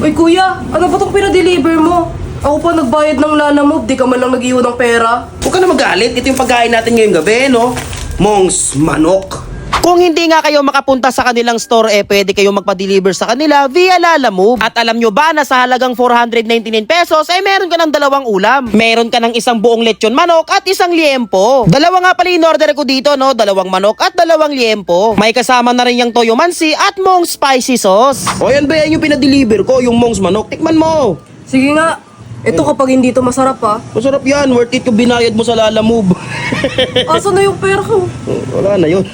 Uy kuya, ano ba itong pinadeliver mo? Ako pa nagbayad ng Lala Move, di ka man lang nag-iwan ng pera. Huwag ka na magalit. Ito yung pagkain natin ngayong gabi, no? Mongs manok. Kung hindi nga kayo makapunta sa kanilang store, eh pwede kayong magpa-deliver sa kanila via Lalamove. At alam nyo ba na sa halagang 499 pesos, ay meron ka ng dalawang ulam. Meron ka ng isang buong lechon manok at isang liempo. Dalawa nga pala in order ko dito, no? Dalawang manok at dalawang liempo. May kasama na rin yung toyo mansi at mong spicy sauce. O yan ba yan yung pinadeliver ko, yung mongs manok? Tikman mo. Sige nga, ito kapag hindi to masarap ha. Masarap yan. Worth it yung binayad mo sa Lala Move. Asa na yung pera ko? Wala na yun.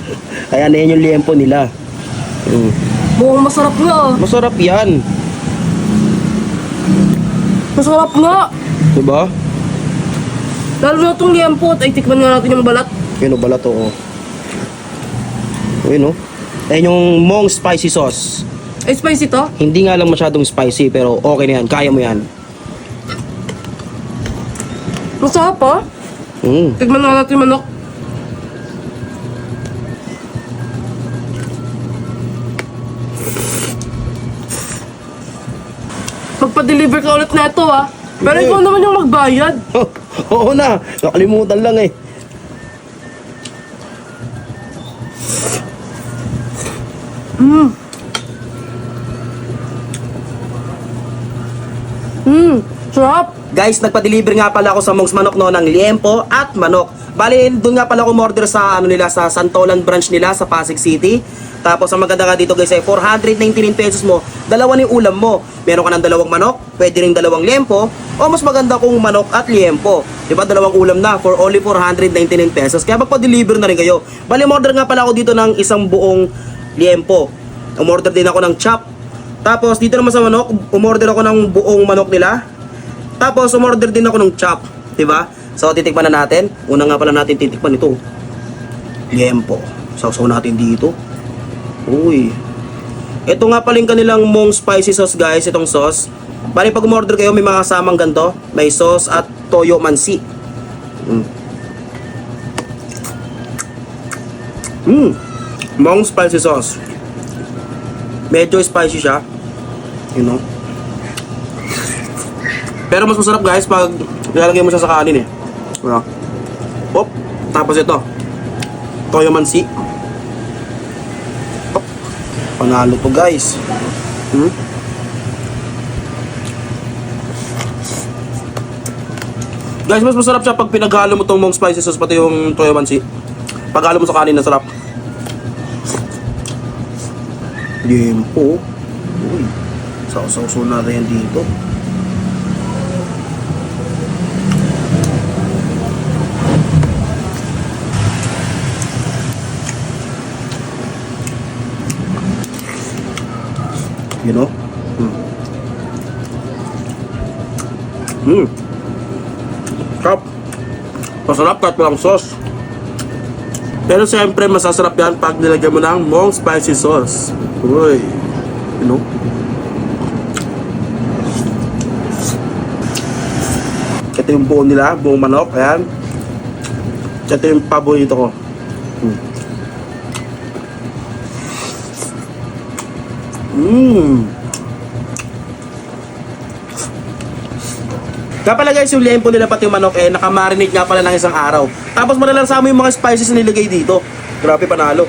Kaya na yan yung liempo nila. Mm. Mukhang masarap nga ah. Masarap yan. Masarap nga. Diba? Lalo na itong liempot. Ay, tikman nga natin yung balat. Yun o, balat o. Yun o. Ayan yung mong spicy sauce. Ay, spicy to? Hindi nga lang masyadong spicy, pero okay na yan. Kaya mo yan. Masarap ha? Mm. Tikman nga natin manok. Magpa-deliver ka ulit na ito ha. Pero ikaw naman yung magbayad. Oo na. Nakalimutan lang eh. Hmm, sarap. Guys, nagpa-deliver nga pala ako sa Mongs Manok no ng liempo at manok. Bali, doon nga pala ako order sa ano nila sa Santolan branch nila sa Pasig City. Tapos ang maganda nga dito guys ay 499 pesos mo, dalawa ni ulam mo. Meron ka ng dalawang manok, pwede ring dalawang liempo, o mas maganda kung manok at liempo. 'Di ba dalawang ulam na for only 499 pesos. Kaya magpa-deliver na rin kayo. Bali, order nga pala ako dito ng isang buong liempo. Umorder din ako ng chop. Tapos dito naman sa manok, umorder ako ng buong manok nila. Tapos umorder din ako ng chop, 'di ba? So titikman na natin. Una nga pala natin titikman ito. Liempo. Sausaw natin dito. Uy. Ito nga pala yung kanilang mong spicy sauce guys, itong sauce. Bali pag umorder kayo may mga kasamang ganito, may sauce at toyo mansi. Mm. Mm. Mong spicy sauce. Medyo spicy siya. You know. Pero mas masarap guys pag nilalagay mo siya sa kanin eh. Ano? Hop. Tapos ito. Toyo mansi. Hop. Panalo to guys. Hmm? Guys, mas masarap siya pag pinaghalo mo tong mong spicy sauce pati yung toyo mansi. Paghalo mo sa kanin, nasarap. Limpo. Uy. Sausaw-saw na rin dito. You know? Hmm. Sarap. Masarap kahit walang sauce. Pero siyempre, masasarap yan pag nilagyan mo ng mong spicy sauce. Uy. You know? Ito yung buo nila, buong manok. Ayan. Ito yung paborito ko. Hmm. Mmm. Kaya pala guys, yung lempo nila pati yung manok eh, nakamarinate nga pala ng isang araw. Tapos malalansa mo yung mga spices na nilagay dito. Grabe panalo.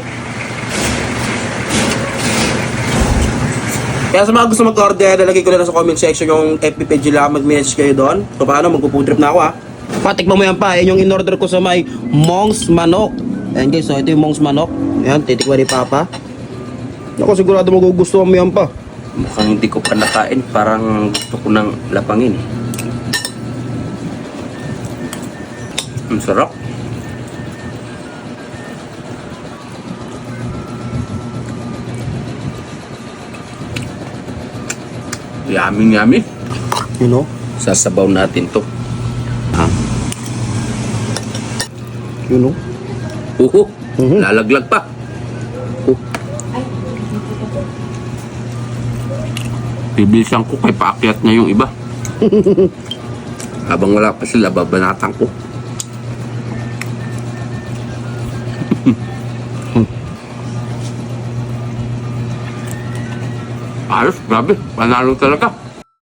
Kaya sa mga gusto mag-order, nalagay ko na sa comment section yung FB page nila, mag-message kayo doon. So paano, magpo-food trip na ako ha. Patikman mo yan pa, yan yung in-order ko sa may Mongs Manok. Ayan guys, so ito yung Mongs Manok. Ayan, titikman ni Papa. Ako sigurado magugustuhan mo yan pa. Mukhang hindi ko pa nakain. Parang gusto ko ng lapangin eh. Ang sarap. Yummy yummy. You know? Sasabaw natin to. Ah. You know? Uhu. Mhm. Lalaglag pa. Bibilisan ko kay paakyat na yung iba. Habang wala pa sila, babanatan ko. Ayos, grabe. Panalo talaga.